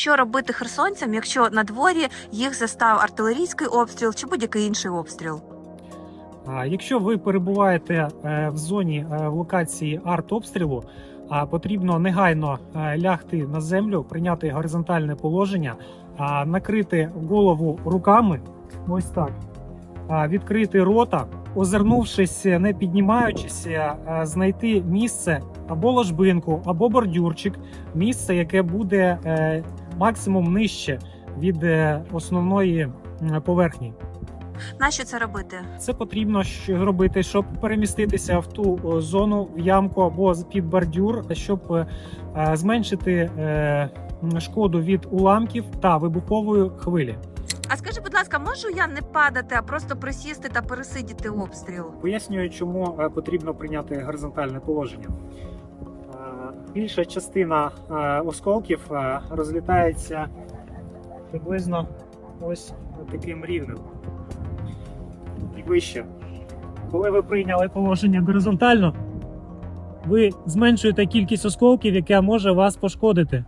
що робити херсонцям, якщо на дворі їх застав артилерійський обстріл чи будь-який інший обстріл? Якщо ви перебуваєте е, в зоні е, в локації артобстрілу, потрібно негайно е, лягти на землю, прийняти горизонтальне положення, накрити голову руками, ось так, відкрити рота, озирнувшись, не піднімаючись, знайти місце або ложбинку, або бордюрчик, місце, яке буде максимум нижче від е, основної поверхні. Нащо це робити? Це потрібно що робити, щоб переміститися в ту зону, в ямку або з- під бордюр, щоб е, е, зменшити е, шкоду від уламків та вибухової хвилі. А скажи, будь ласка, можу я не падати, а просто присісти та пересидіти обстріл? Пояснюю, чому е, потрібно прийняти горизонтальне положення. Більша частина е, осколків е, розлітається приблизно ось таким рівнем і вище. Коли ви прийняли положення горизонтально, ви зменшуєте кількість осколків, яка може вас пошкодити.